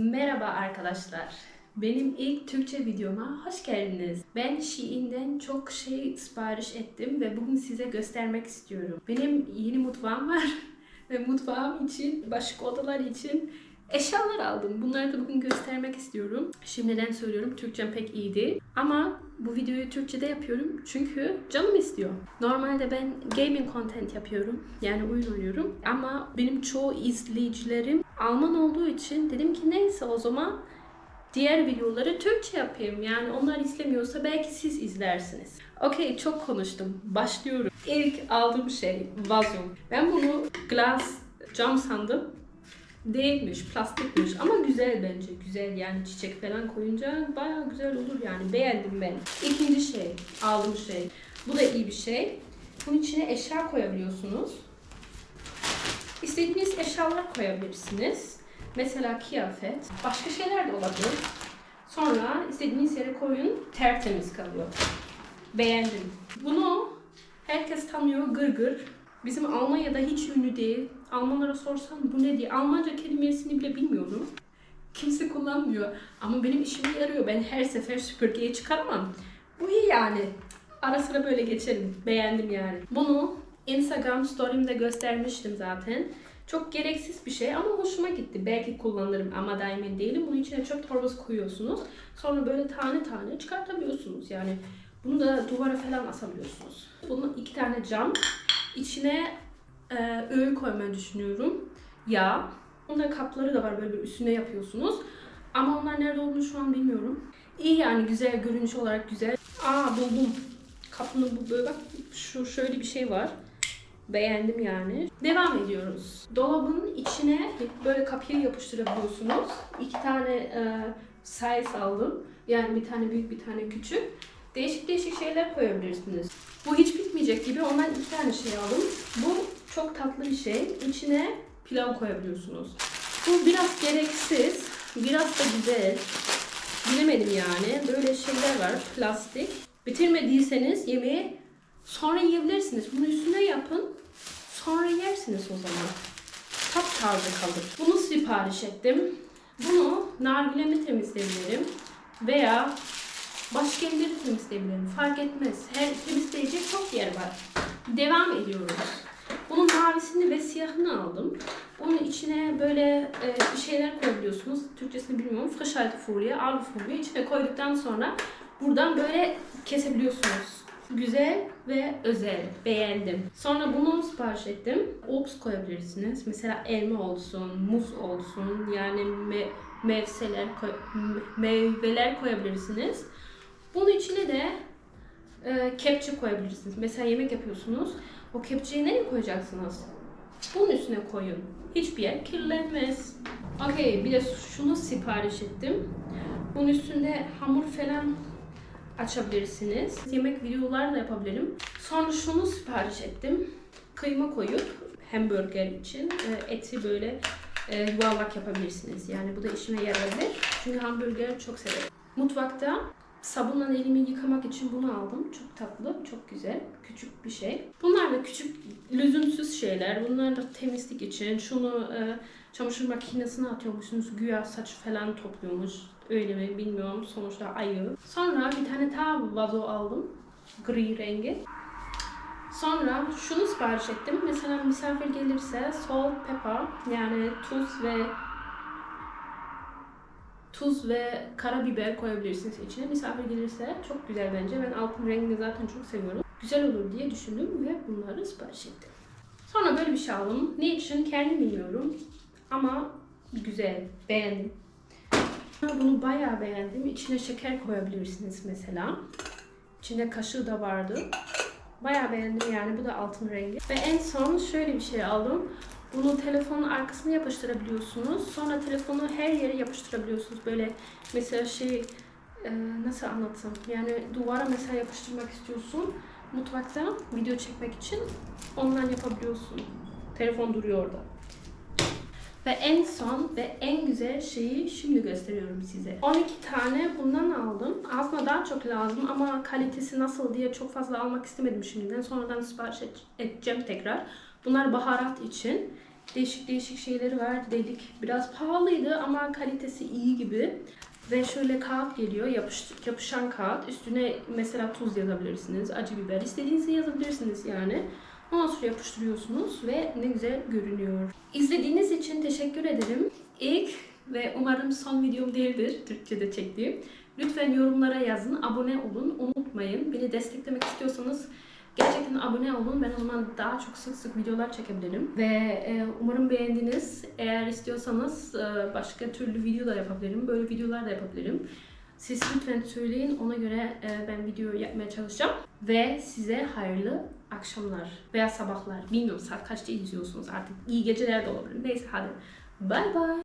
Merhaba arkadaşlar. Benim ilk Türkçe videoma hoş geldiniz. Ben Shein'den çok şey sipariş ettim ve bugün size göstermek istiyorum. Benim yeni mutfağım var ve mutfağım için, başka odalar için eşyalar aldım. Bunları da bugün göstermek istiyorum. Şimdiden söylüyorum Türkçem pek iyi değil. Ama bu videoyu Türkçe'de yapıyorum çünkü canım istiyor. Normalde ben gaming content yapıyorum. Yani oyun oynuyorum. Ama benim çoğu izleyicilerim Alman olduğu için dedim ki neyse o zaman diğer videoları Türkçe yapayım. Yani onlar izlemiyorsa belki siz izlersiniz. Okey çok konuştum. Başlıyorum. İlk aldığım şey vazo. Ben bunu glass cam sandım. Değilmiş, plastikmiş ama güzel bence. Güzel yani çiçek falan koyunca baya güzel olur yani. Beğendim ben. İkinci şey, aldığım şey. Bu da iyi bir şey. Bunun içine eşya koyabiliyorsunuz. İstediğiniz eşyalar koyabilirsiniz. Mesela kıyafet, başka şeyler de olabilir. Sonra istediğiniz yere koyun, tertemiz kalıyor. Beğendim. Bunu herkes tanıyor, gırgır. Bizim Almanya'da hiç ünlü değil. Almanlara sorsan bu ne diye. Almanca kelimesini bile bilmiyorum. Kimse kullanmıyor. Ama benim işime yarıyor. Ben her sefer süpürgeyi çıkarmam. Bu iyi yani. Ara sıra böyle geçelim. Beğendim yani. Bunu Instagram story'imde göstermiştim zaten. Çok gereksiz bir şey ama hoşuma gitti. Belki kullanırım ama da değilim. Bunun içine çöp torbası koyuyorsunuz. Sonra böyle tane tane çıkartabiliyorsunuz. Yani bunu da duvara falan asabiliyorsunuz. Bunun iki tane cam. İçine e, öğü koymayı düşünüyorum. Yağ. Bunda kapları da var böyle bir üstüne yapıyorsunuz. Ama onlar nerede olduğunu şu an bilmiyorum. İyi yani güzel görünüş olarak güzel. Aa buldum. Kapının bu böyle bak şu şöyle bir şey var. Beğendim yani. Devam ediyoruz. Dolabın içine böyle kapıya yapıştırabiliyorsunuz. İki tane e, size aldım. Yani bir tane büyük bir tane küçük. Değişik değişik şeyler koyabilirsiniz. Bu hiç bitmeyecek gibi ondan iki tane şey aldım. Bu çok tatlı bir şey. İçine pilav koyabiliyorsunuz. Bu biraz gereksiz. Biraz da güzel. Bilemedim yani. Böyle şeyler var. Plastik. Bitirmediyseniz yemeği sonra yiyebilirsiniz. Bunu üstüne yapın. Sonra yersiniz o zaman. Taptaze kalır. Bunu sipariş ettim. Bunu nargilemi temizleyebilirim. Veya başka yerleri temizleyebilirim. Fark etmez. Her temizleyecek çok yer var. Devam ediyoruz. Bunun mavisini ve siyahını aldım. Onun içine böyle e, bir şeyler koyabiliyorsunuz. Türkçesini bilmiyorum. Frischhaltefolie, alufolie içine koyduktan sonra buradan böyle kesebiliyorsunuz. Güzel ve özel. Beğendim. Sonra bunu sipariş ettim. Obst koyabilirsiniz. Mesela elma olsun, muz olsun. Yani me mevseler, koy meyveler koyabilirsiniz. Bunun içine de e, kepçe koyabilirsiniz. Mesela yemek yapıyorsunuz. O kepçeyi nereye koyacaksınız? Bunun üstüne koyun. Hiçbir yer kirlenmez. Okey bir de şunu sipariş ettim. Bunun üstünde hamur falan açabilirsiniz. Yemek videoları da yapabilirim. Sonra şunu sipariş ettim. Kıyma koyup hamburger için e, eti böyle e, yuvarlak yapabilirsiniz. Yani bu da işime yarayabilir. Çünkü hamburger çok severim. Mutfakta sabunla elimi yıkamak için bunu aldım. Çok tatlı, çok güzel. Küçük bir şey. Bunlar da küçük, lüzumsuz şeyler. Bunlar da temizlik için. Şunu e, çamaşır makinesine atıyormuşsunuz. Güya saç falan topluyormuş. Öyle mi bilmiyorum. Sonuçta ayı. Sonra bir tane daha vazo aldım. Gri rengi. Sonra şunu sipariş ettim. Mesela misafir gelirse salt, pepper yani tuz ve tuz ve karabiber koyabilirsiniz içine. Misafir gelirse çok güzel bence. Ben altın rengini zaten çok seviyorum. Güzel olur diye düşündüm ve bunları sipariş ettim. Sonra böyle bir şey aldım. Ne için kendim bilmiyorum. Ama güzel, beğendim. Bunu bayağı beğendim. İçine şeker koyabilirsiniz mesela. İçinde kaşığı da vardı. Bayağı beğendim yani. Bu da altın rengi. Ve en son şöyle bir şey aldım. Bunu telefonun arkasına yapıştırabiliyorsunuz. Sonra telefonu her yere yapıştırabiliyorsunuz. Böyle mesela şey e, nasıl anlatsam? Yani duvara mesela yapıştırmak istiyorsun. Mutfakta video çekmek için ondan yapabiliyorsun. Telefon duruyor orada. Ve en son ve en güzel şeyi şimdi gösteriyorum size. 12 tane bundan aldım. Aslında daha çok lazım ama kalitesi nasıl diye çok fazla almak istemedim şimdiden. Sonradan sipariş edeceğim tekrar. Bunlar baharat için. Değişik değişik şeyleri var. Delik. Biraz pahalıydı ama kalitesi iyi gibi. Ve şöyle kağıt geliyor. Yapış, yapışan kağıt. Üstüne mesela tuz yazabilirsiniz. Acı biber. istediğinizi yazabilirsiniz yani. Ondan sonra yapıştırıyorsunuz ve ne güzel görünüyor. İzlediğiniz için teşekkür ederim. İlk ve umarım son videom değildir Türkçe'de çektiğim. Lütfen yorumlara yazın, abone olun, unutmayın. Beni desteklemek istiyorsanız gerçekten abone olun. Ben o zaman daha çok sık sık videolar çekebilirim. Ve e, umarım beğendiniz. Eğer istiyorsanız e, başka türlü video da yapabilirim. Böyle videolar da yapabilirim. Siz lütfen söyleyin. Ona göre e, ben video yapmaya çalışacağım. Ve size hayırlı akşamlar veya sabahlar. Bilmiyorum saat kaçta izliyorsunuz artık. İyi geceler de olabilir. Neyse hadi. Bye bye.